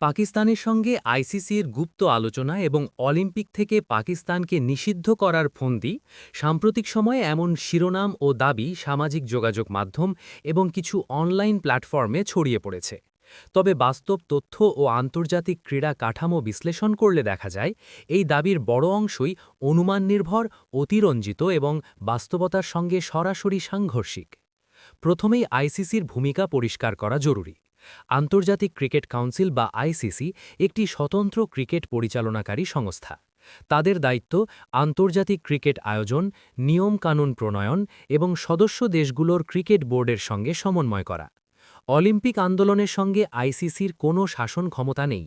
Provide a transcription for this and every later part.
পাকিস্তানের সঙ্গে আইসিসির গুপ্ত আলোচনা এবং অলিম্পিক থেকে পাকিস্তানকে নিষিদ্ধ করার ফন্দি, সাম্প্রতিক সময়ে এমন শিরোনাম ও দাবি সামাজিক যোগাযোগ মাধ্যম এবং কিছু অনলাইন প্ল্যাটফর্মে ছড়িয়ে পড়েছে। তবে বাস্তব তথ্য ও আন্তর্জাতিক ক্রীড়া কাঠামো বিশ্লেষণ করলে দেখা যায়, এই দাবির বড় অংশই অনুমান নির্ভর, অতিরঞ্জিত এবং বাস্তবতার সঙ্গে সরাসরি সাংঘর্ষিক। প্রথমেই আইসিসির ভূমিকা পরিষ্কার করা জরুরি। আন্তর্জাতিক ক্রিকেট কাউন্সিল বা আইসিসি একটি স্বতন্ত্র ক্রিকেট পরিচালনাকারী সংস্থা। তাদের দায়িত্ব আন্তর্জাতিক ক্রিকেট আয়োজন নিয়ম কানুন প্রণয়ন এবং সদস্য দেশগুলোর ক্রিকেট বোর্ডের সঙ্গে সমন্বয় করা। অলিম্পিক আন্দোলনের সঙ্গে আইসিসির কোনো শাসন ক্ষমতা নেই।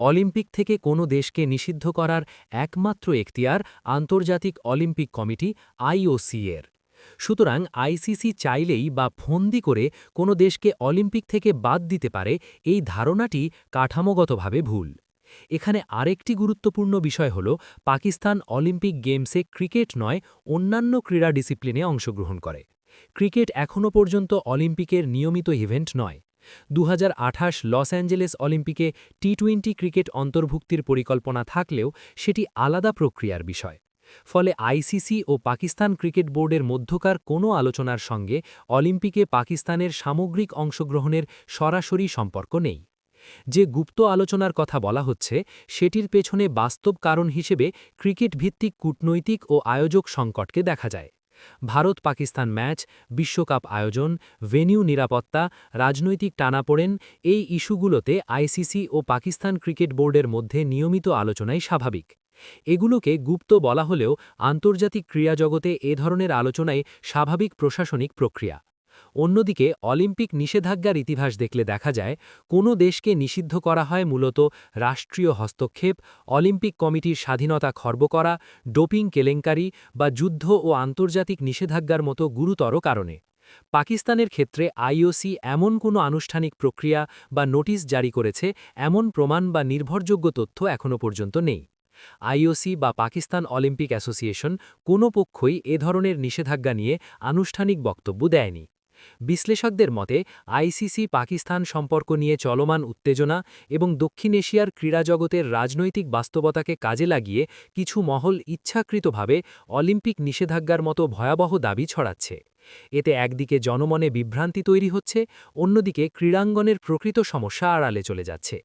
অলিম্পিক থেকে কোনো দেশকে নিষিদ্ধ করার একমাত্র এখতিয়ার আন্তর্জাতিক অলিম্পিক কমিটি আইওসি এর। সুতরাং আইসিসি চাইলেই বা ফন্দি করে কোনো দেশকে অলিম্পিক থেকে বাদ দিতে পারে, এই ধারণাটি কাঠামোগতভাবে ভুল। এখানে আরেকটি গুরুত্বপূর্ণ বিষয় হল, পাকিস্তান অলিম্পিক গেমসে ক্রিকেট নয়, অন্যান্য ক্রীড়া ডিসিপ্লিনে অংশগ্রহণ করে। ক্রিকেট এখনও পর্যন্ত অলিম্পিকের নিয়মিত ইভেন্ট নয়। দু লস অ্যাঞ্জেলেস অলিম্পিকে টি টোয়েন্টি ক্রিকেট অন্তর্ভুক্তির পরিকল্পনা থাকলেও সেটি আলাদা প্রক্রিয়ার বিষয়। ফলে আইসিসি ও পাকিস্তান ক্রিকেট বোর্ডের মধ্যকার কোনো আলোচনার সঙ্গে অলিম্পিকে পাকিস্তানের সামগ্রিক অংশগ্রহণের সরাসরি সম্পর্ক নেই। যে গুপ্ত আলোচনার কথা বলা হচ্ছে, সেটির পেছনে বাস্তব কারণ হিসেবে ক্রিকেট ভিত্তিক কূটনৈতিক ও আয়োজক সংকটকে দেখা যায়। ভারত পাকিস্তান ম্যাচ, বিশ্বকাপ আয়োজন, ভেনিউ নিরাপত্তা, রাজনৈতিক টানাপোড়েন, এই ইস্যুগুলোতে আইসিসি ও পাকিস্তান ক্রিকেট বোর্ডের মধ্যে নিয়মিত আলোচনাই স্বাভাবিক। এগুলোকে গুপ্ত বলা হলেও আন্তর্জাতিক ক্রীড়া জগতে এ ধরনের আলোচনাই স্বাভাবিক প্রশাসনিক প্রক্রিয়া। অন্যদিকে, অলিম্পিক নিষেধাজ্ঞার ইতিহাস দেখলে দেখা যায়, কোনো দেশকে নিষিদ্ধ করা হয় মূলত রাষ্ট্রীয় হস্তক্ষেপ, অলিম্পিক কমিটির স্বাধীনতা খর্ব করা, ডোপিং কেলেঙ্কারি বা যুদ্ধ ও আন্তর্জাতিক নিষেধাজ্ঞার মতো গুরুতর কারণে। পাকিস্তানের ক্ষেত্রে আইওসি এমন কোনো আনুষ্ঠানিক প্রক্রিয়া বা নোটিশ জারি করেছে, এমন প্রমাণ বা নির্ভরযোগ্য তথ্য এখনও পর্যন্ত নেই। আইওসি বা পাকিস্তান অলিম্পিক অ্যাসোসিয়েশন কোনো পক্ষই এ ধরনের নিষেধাজ্ঞা নিয়ে আনুষ্ঠানিক বক্তব্য দেয়নি। বিশ্লেষকদের মতে, আইসিসি পাকিস্তান সম্পর্ক নিয়ে চলমান উত্তেজনা এবং দক্ষিণ এশিয়ার ক্রীড়া জগতের রাজনৈতিক বাস্তবতাকে কাজে লাগিয়ে কিছু মহল ইচ্ছাকৃতভাবে অলিম্পিক নিষেধাজ্ঞার মতো ভয়াবহ দাবি ছড়াচ্ছে। এতে একদিকে জনমনে বিভ্রান্তি তৈরি হচ্ছে, অন্যদিকে ক্রীড়াঙ্গনের প্রকৃত সমস্যা আড়ালে চলে যাচ্ছে।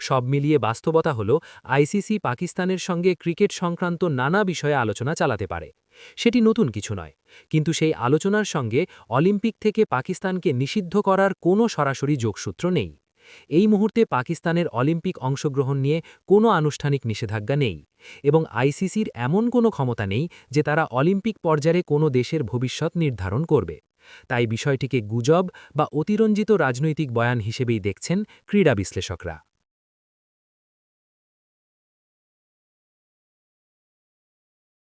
সব মিলিয়ে বাস্তবতা হল আইসিসি পাকিস্তানের সঙ্গে ক্রিকেট সংক্রান্ত নানা বিষয়ে আলোচনা চালাতে পারে। সেটি নতুন কিছু নয়, কিন্তু সেই আলোচনার সঙ্গে অলিম্পিক থেকে পাকিস্তানকে নিষিদ্ধ করার কোনো সরাসরি যোগসূত্র নেই। এই মুহূর্তে পাকিস্তানের অলিম্পিক অংশগ্রহণ নিয়ে কোনো আনুষ্ঠানিক নিষেধাজ্ঞা নেই এবং আইসিসির এমন কোনো ক্ষমতা নেই যে তারা অলিম্পিক পর্যায়ে কোনো দেশের ভবিষ্যৎ নির্ধারণ করবে। তাই বিষয়টিকে গুজব বা অতিরঞ্জিত রাজনৈতিক বয়ান হিসেবেই দেখছেন ক্রীড়া বিশ্লেষকরা।